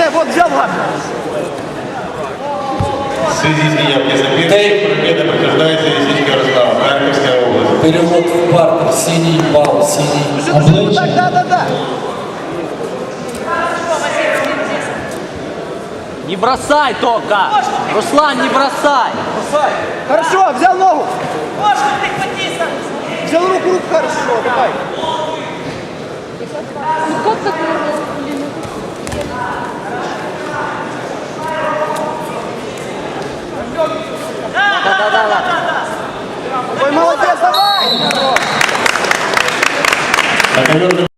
мене, от взяв гарно. Перевод в партер, синий бал, синий обличчя. да, да. так. Не бросай только! Руслан, не бросай! Хорошо, взял ногу! Взял руку, руку хорошо, давай! Да-да-да. Ой, молодец, давай. На ковер